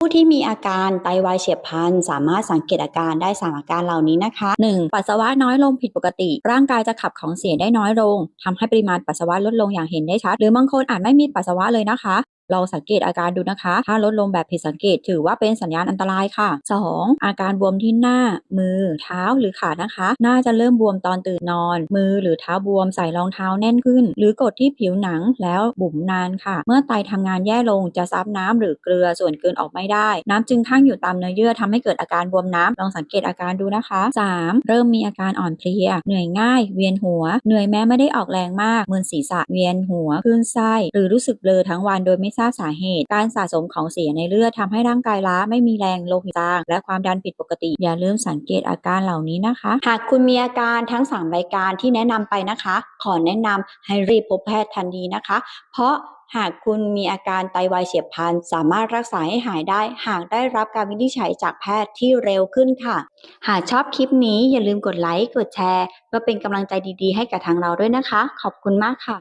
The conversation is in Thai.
ผู้ที่มีอาการไตวายเฉียบพลันสามารถสังเกตอาการได้ 3 อาการเหล่านี้นะคะ 1. ปัสสาวะน้อยลงผิดปกติ ร่างกายจะขับของเสียได้น้อยลงทำให้ปริมาณปัสสาวะลดลงอย่างเห็นได้ชัด หรือบางคนอาจไม่มีปัสสาวะเลยนะคะ ลองสังเกตอาการดูนะคะ ถ้าลดลงแบบผิดสังเกตถือว่าเป็นสัญญาณอันตรายค่ะ 2. อาการบวมที่หน้า มือ เท้าหรือขานะคะ น่าจะเริ่มบวมตอนตื่นนอน มือหรือเท้าบวมใส่รองเท้าแน่นขึ้น หรือกดที่ผิวหนังแล้วบุ๋มนานค่ะ เมื่อไตทำงานแย่ลงจะซับน้ำหรือเกลือส่วนเกินออกไม่ได้ น้ำจึงข้างอยู่ตามเนื้อเยื่อทำให้เกิดอาการบวมน้ำลองสังเกตอาการดูนะคะ 3. เริ่มมีอาการอ่อนเพลีย เหนื่อยง่าย เวียนหัว เหนื่อยแม้ไม่ได้ออกแรงมากมึนศีรษะเวียนหัวคลื่นไส้หรือรู้สึกเบลอทั้งวันโดยไม่ทราบสาเหตุ การสะสมของเสียในเลือดทำให้ร่างกายล้าไม่มีแรงโลหิตจางและความดันผิดปกติ อย่าลืมสังเกตอาการเหล่านี้นะคะ หากคุณมีอาการทั้ง 3 รายการที่แนะนำไปนะคะ ขอแนะนำให้รีบพบแพทย์ทันทีนะคะ เพราะหากคุณมีอาการไตวายเฉียบพลัน สามารถรักษาให้หายได้ หากได้รับการวินิจฉัยจากแพทย์ที่เร็วขึ้นค่ะ หากชอบคลิปนี้อย่าลืมกดไลค์กดแชร์เพื่อเป็นกำลังใจดีๆ ให้กับทางเราด้วยนะคะ ขอบคุณมากค่ะ